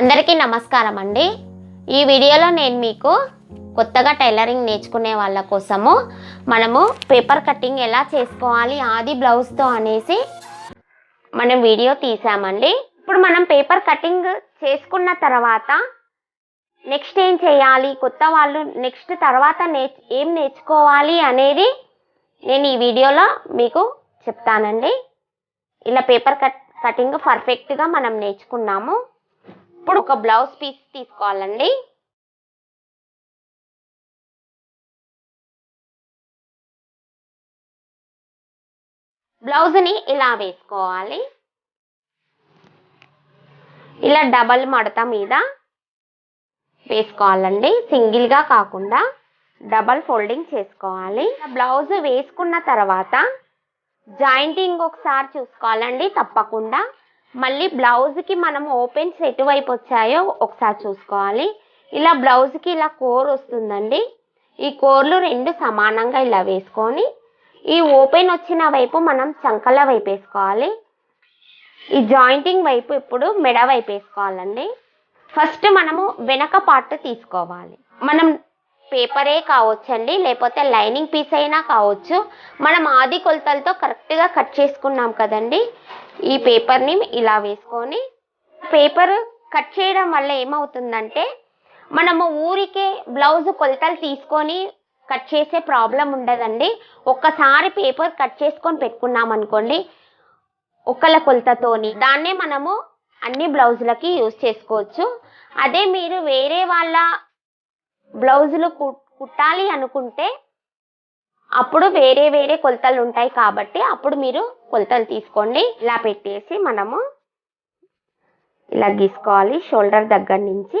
అందరికీ నమస్కారం అండి. ఈ వీడియోలో నేను మీకు కొత్తగా టైలరింగ్ నేర్చుకునే వాళ్ళ కోసము మనము పేపర్ కటింగ్ ఎలా చేసుకోవాలి ఆది బ్లౌజ్తో అనేసి మనం వీడియో తీసామండి. ఇప్పుడు మనం పేపర్ కటింగ్ చేసుకున్న తర్వాత నెక్స్ట్ ఏం చేయాలి కొత్త వాళ్ళు నెక్స్ట్ తర్వాత నే ఏం నేర్చుకోవాలి అనేది నేను ఈ వీడియోలో మీకు చెప్తానండి. ఇలా పేపర్ కట్ కటింగ్ పర్ఫెక్ట్గా మనం నేర్చుకున్నాము. ఇప్పుడు ఒక బ్లౌజ్ పీస్ తీసుకోవాలండి. బ్లౌజ్ని ఇలా వేసుకోవాలి. ఇలా డబల్ మడత మీద వేసుకోవాలండి. సింగిల్గా కాకుండా డబల్ ఫోల్డింగ్ చేసుకోవాలి. బ్లౌజ్ వేసుకున్న తర్వాత జాయింటింగ్ ఒకసారి చూసుకోవాలండి తప్పకుండా. మళ్ళీ బ్లౌజ్కి మనం ఓపెన్స్ ఎటువైపు వచ్చాయో ఒకసారి చూసుకోవాలి. ఇలా బ్లౌజ్కి ఇలా కోర్ వస్తుందండి. ఈ కోర్లు రెండు సమానంగా ఇలా వేసుకొని ఈ ఓపెన్ వచ్చిన వైపు మనం చంకల వైపు వేసుకోవాలి. ఈ జాయింటింగ్ వైపు ఇప్పుడు మెడ వైపు వేసుకోవాలండి. ఫస్ట్ మనము వెనక పార్ట్ తీసుకోవాలి. మనం పేపరే కావచ్చండి లేకపోతే లైనింగ్ పీస్ అయినా కావచ్చు. మనం ఆది కొలతలతో కరెక్ట్గా కట్ చేసుకున్నాం కదండి. ఈ పేపర్ని ఇలా వేసుకొని పేపర్ కట్ చేయడం వల్ల ఏమవుతుందంటే మనము ఊరికే బ్లౌజ్ కొలతలు తీసుకొని కట్ చేసే ప్రాబ్లం ఉండదండి. ఒక్కసారి పేపర్ కట్ చేసుకొని పెట్టుకున్నాం అనుకోండి ఒకళ్ళ కొలతతోని దాన్నే మనము అన్ని బ్లౌజులకి యూజ్ చేసుకోవచ్చు. అదే మీరు వేరే వాళ్ళ బ్లౌజులు కు- కుట్టాలి అనుకుంటే అప్పుడు వేరే వేరే కొలతలు ఉంటాయి కాబట్టి అప్పుడు మీరు కొలతలు తీసుకోండి. ఇలా పెట్టేసి మనము ఇలా గీసుకోవాలి షోల్డర్ దగ్గర నుంచి.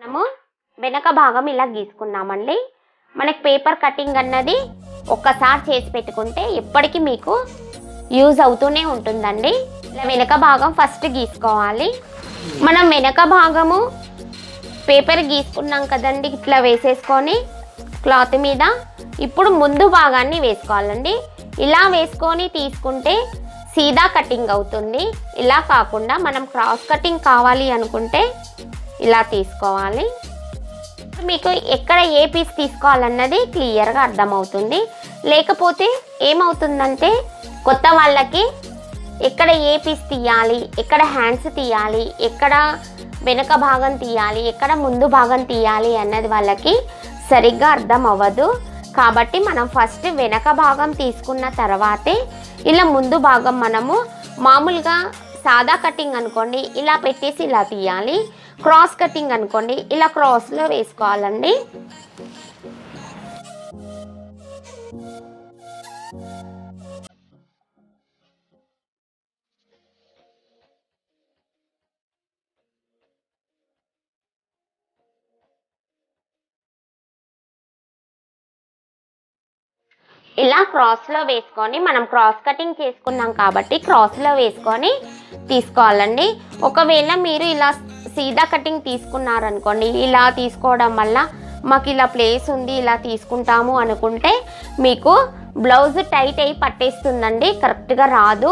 మనము వెనక భాగం ఇలా గీసుకున్నామండి. మనకి పేపర్ కటింగ్ అన్నది ఒక్కసారి చేసి పెట్టుకుంటే ఎప్పటికీ మీకు యూజ్ అవుతూనే ఉంటుందండి. ఇలా వెనక భాగం ఫస్ట్ గీసుకోవాలి. మనం వెనక భాగము పేపర్ గీసుకున్నాం కదండి ఇట్లా వేసేసుకొని క్లాత్ మీద. ఇప్పుడు ముందు భాగాన్ని వేసుకోవాలండి. ఇలా వేసుకొని తీసుకుంటే సీదా కటింగ్ అవుతుంది. ఇలా కాకుండా మనం క్రాస్ కటింగ్ కావాలి అనుకుంటే ఇలా తీసుకోవాలి. మీకు ఎక్కడ ఏ పీస్ తీసుకోవాలన్నది క్లియర్గా అర్థమవుతుంది. లేకపోతే ఏమవుతుందంటే కొత్త వాళ్ళకి ఎక్కడ ఏ పీస్ తీయాలి ఎక్కడ హ్యాండ్స్ తీయాలి ఎక్కడ వెనక భాగం తీయాలి ఎక్కడ ముందు భాగం తీయాలి అన్నది వాళ్ళకి సరిగ్గా అర్థం అవ్వదు కాబట్టి మనం ఫస్ట్ వెనక భాగం తీసుకున్న తర్వాతే ఇలా ముందు భాగం మనము మామూలుగా సాదా కటింగ్ అనుకోండి ఇలా పెట్టేసి ఇలా తీయాలి. క్రాస్ కటింగ్ అనుకోండి ఇలా క్రాస్లో వేసుకోవాలండి. ఇలా క్రాస్లో వేసుకొని మనం క్రాస్ కటింగ్ చేసుకున్నాం కాబట్టి క్రాస్లో వేసుకొని తీసుకోవాలండి. ఒకవేళ మీరు ఇలా సీదా కటింగ్ తీసుకున్నారనుకోండి ఇలా తీసుకోవడం వల్ల మాకు ఇలా ప్లేస్ ఉంది ఇలా తీసుకుంటాము అనుకుంటే మీకు బ్లౌజ్ టైట్ అయి పట్టేస్తుందండి కరెక్ట్గా రాదు.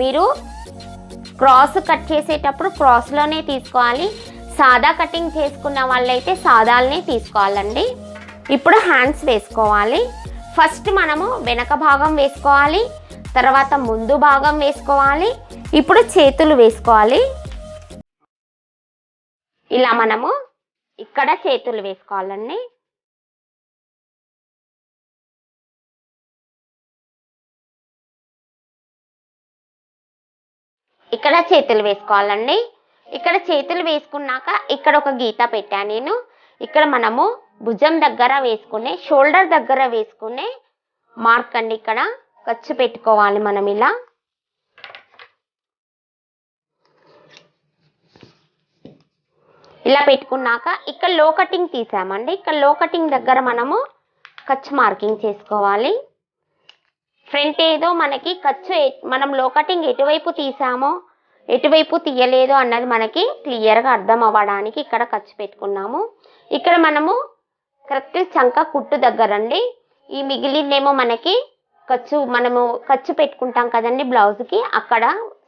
మీరు క్రాస్ కట్ చేసేటప్పుడు క్రాస్లోనే తీసుకోవాలి. సాదా కటింగ్ చేసుకున్న వాళ్ళైతే సాదాలనే తీసుకోవాలండి. ఇప్పుడు హ్యాండ్స్ వేసుకోవాలి. ఫస్ట్ మనము వెనక భాగం వేసుకోవాలి తర్వాత ముందు భాగం వేసుకోవాలి ఇప్పుడు చేతులు వేసుకోవాలి. ఇలా మనము ఇక్కడ చేతులు వేసుకోవాలండి. ఇక్కడ చేతులు వేసుకోవాలండి. ఇక్కడ చేతులు వేసుకున్నాక ఇక్కడ ఒక గీత పెట్టాను నేను. ఇక్కడ మనము భుజం దగ్గర వేసుకునే షోల్డర్ దగ్గర వేసుకునే మార్క్ అండి ఇక్కడ. ఖర్చు పెట్టుకోవాలి మనం ఇలా. ఇలా పెట్టుకున్నాక ఇక్కడ లో కటింగ్ తీసామండి. ఇక్కడ లో కటింగ్ దగ్గర మనము ఖర్చు మార్కింగ్ చేసుకోవాలి. ఫ్రంట్ ఏదో మనకి ఖర్చు మనం లో కటింగ్ ఎటువైపు తీసామో ఎటువైపు తీయలేదు అన్నది మనకి క్లియర్గా అర్థం అవ్వడానికి ఇక్కడ ఖర్చు పెట్టుకున్నాము. ఇక్కడ మనము కరెక్ట్ చంక కుట్టు దగ్గర అండి ఈ మిగిలిందేమో మనకి ఖర్చు మనము ఖర్చు పెట్టుకుంటాం కదండి బ్లౌజ్కి అక్కడ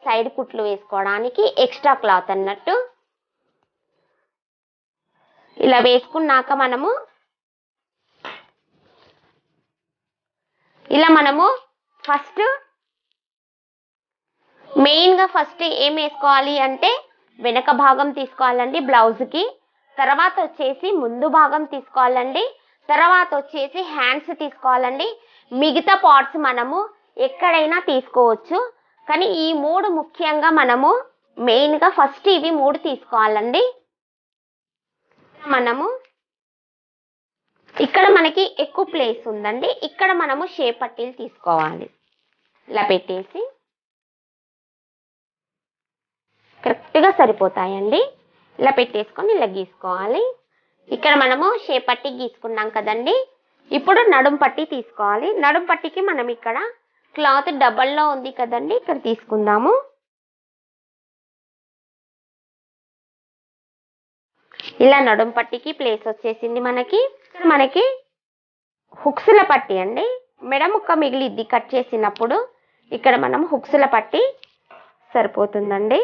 సైడ్ కుట్లు వేసుకోవడానికి ఎక్స్ట్రా క్లాత్ అన్నట్టు ఇలా వేసుకున్నాక మనము ఇలా మనము ఫస్ట్ మెయిన్గా ఫస్ట్ ఏం వేసుకోవాలి అంటే వెనక భాగం తీసుకోవాలండి బ్లౌజ్కి తర్వాత వచ్చేసి ముందు భాగం తీసుకోవాలండి తర్వాత వచ్చేసి హ్యాండ్స్ తీసుకోవాలండి. మిగతా పార్ట్స్ మనము ఎక్కడైనా తీసుకోవచ్చు. కానీ ఈ మూడు ముఖ్యంగా మనము మెయిన్గా ఫస్ట్ ఇవి మూడు తీసుకోవాలండి. మనము ఇక్కడ మనకి ఎక్కువ ప్లేస్ ఉందండి. ఇక్కడ మనము షేప్ పట్టీలు తీసుకోవాలి. ఇలా పెట్టేసి కరెక్ట్గా సరిపోతాయండి. ఇలా పెట్టేసుకొని ఇలా గీసుకోవాలి. ఇక్కడ మనము షేప్ పట్టి గీసుకున్నాం కదండి. ఇప్పుడు నడుం పట్టి తీసుకోవాలి. నడుం పట్టికి మనం ఇక్కడ క్లాత్ డబల్లో ఉంది కదండి. ఇక్కడ తీసుకుందాము. ఇలా నడుం పట్టికి ప్లేస్ వచ్చేసింది మనకి. మనకి హుక్స్ల పట్టి అండి. మెడ ముక్క మిగిలిద్ది కట్ చేసినప్పుడు ఇక్కడ మనం హుక్స్ల పట్టి సరిపోతుందండి.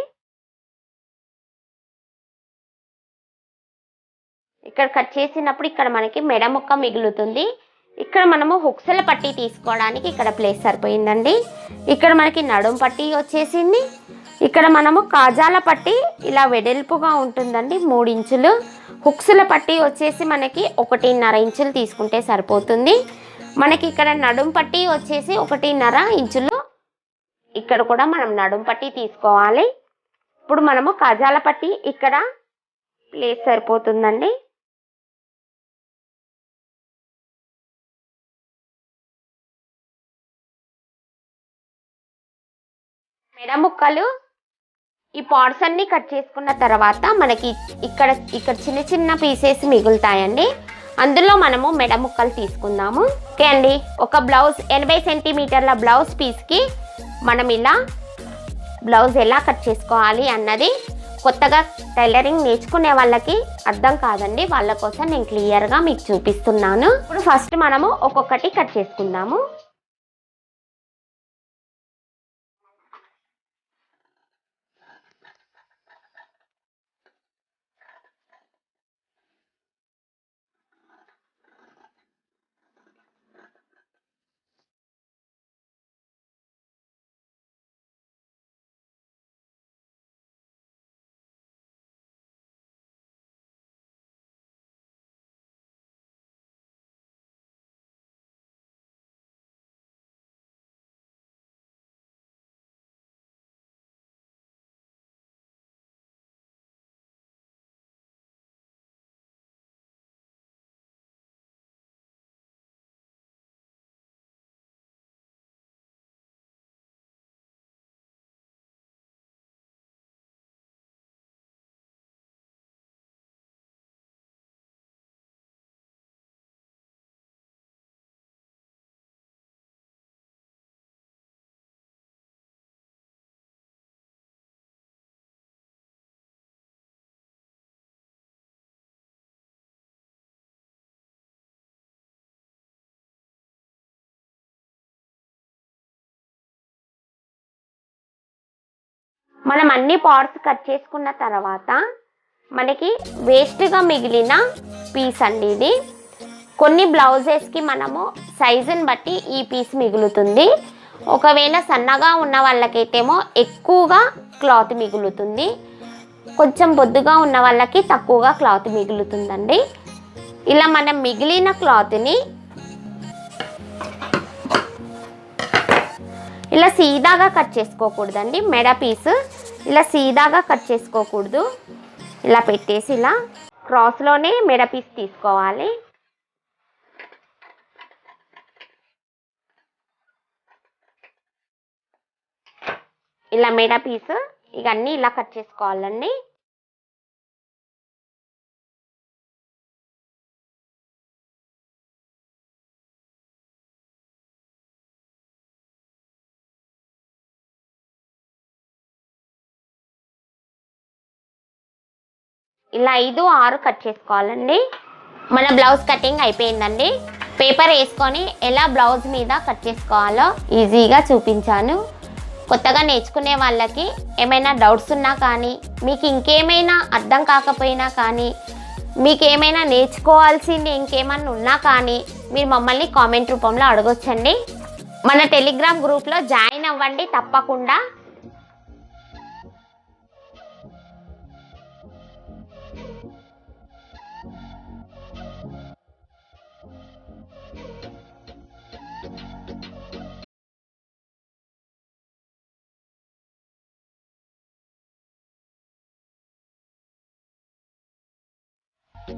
ఇక్కడ కట్ చేసినప్పుడు ఇక్కడ మనకి మెడ ముక్క మిగులుతుంది. ఇక్కడ మనము హుక్స్ల పట్టి తీసుకోవడానికి ఇక్కడ ప్లేస్ సరిపోయిందండి. ఇక్కడ మనకి నడుం పట్టి వచ్చేసింది. ఇక్కడ మనము కాజాల పట్టి ఇలా వెడల్పుగా ఉంటుందండి మూడు ఇంచులు. హుక్స్ల పట్టి వచ్చేసి మనకి ఒకటిన్నర ఇంచులు తీసుకుంటే సరిపోతుంది. మనకి ఇక్కడ నడుం పట్టి వచ్చేసి ఒకటిన్నర ఇంచులు. ఇక్కడ కూడా మనం నడుం పట్టి తీసుకోవాలి. ఇప్పుడు మనము కాజాల పట్టి ఇక్కడ ప్లేస్ సరిపోతుందండి. మెడ ముక్కలు ఈ పార్ట్స్ అన్ని కట్ చేసుకున్న తర్వాత మనకి ఇక్కడ ఇక్కడ చిన్న చిన్న పీసెస్ మిగులుతాయండి. అందులో మనము మెడ ముక్కలు తీసుకుందాము. ఓకే అండి. ఒక బ్లౌజ్ ఎనభై సెంటీమీటర్ల బ్లౌజ్ పీస్కి మనం ఇలా బ్లౌజ్ ఎలా కట్ చేసుకోవాలి అన్నది కొత్తగా టైలరింగ్ నేర్చుకునే వాళ్ళకి అర్థం కాదండి. వాళ్ళ కోసం నేను క్లియర్గా మీకు చూపిస్తున్నాను. ఇప్పుడు ఫస్ట్ మనము ఒక్కొక్కటి కట్ చేసుకుందాము. మనం అన్ని పార్ట్స్ కట్ చేసుకున్న తర్వాత మనకి వేస్ట్గా మిగిలిన పీస్ అండి ఇది. కొన్ని బ్లౌజెస్కి మనము సైజుని బట్టి ఈ పీస్ మిగులుతుంది. ఒకవేళ సన్నగా ఉన్న వాళ్ళకైతేమో ఎక్కువగా క్లాత్ మిగులుతుంది. కొంచెం బొద్దుగా ఉన్న వాళ్ళకి తక్కువగా క్లాత్ మిగులుతుందండి. ఇలా మనం మిగిలిన క్లాత్ని ఇలా సీదాగా కట్ చేసుకోకూడదండి. మెడ పీస్ ఇలా సీదాగా కట్ చేసుకోకూడదు. ఇలా పెట్టేసి ఇలా క్రాస్లోనే మెడ పీస్ తీసుకోవాలి. ఇలా మెడ పీస్ ఇలా కట్ చేసుకోవాలండి. ఇలా ఐదు ఆరు కట్ చేసుకోవాలండి. మన బ్లౌజ్ కటింగ్ అయిపోయిందండి. పేపర్ వేసుకొని ఎలా బ్లౌజ్ మీద కట్ చేసుకోవాలో ఈజీగా చూపించాను. కొత్తగా నేర్చుకునే వాళ్ళకి ఏమైనా డౌట్స్ ఉన్నా కానీ మీకు ఇంకేమైనా అర్థం కాకపోయినా కానీ మీకు ఏమైనా నేర్చుకోవాల్సింది ఇంకేమన్నా ఉన్నా కానీ మీరు మమ్మల్ని కామెంట్ రూపంలో అడగొచ్చండి. మన టెలిగ్రామ్ గ్రూప్లో జాయిన్ అవ్వండి తప్పకుండా.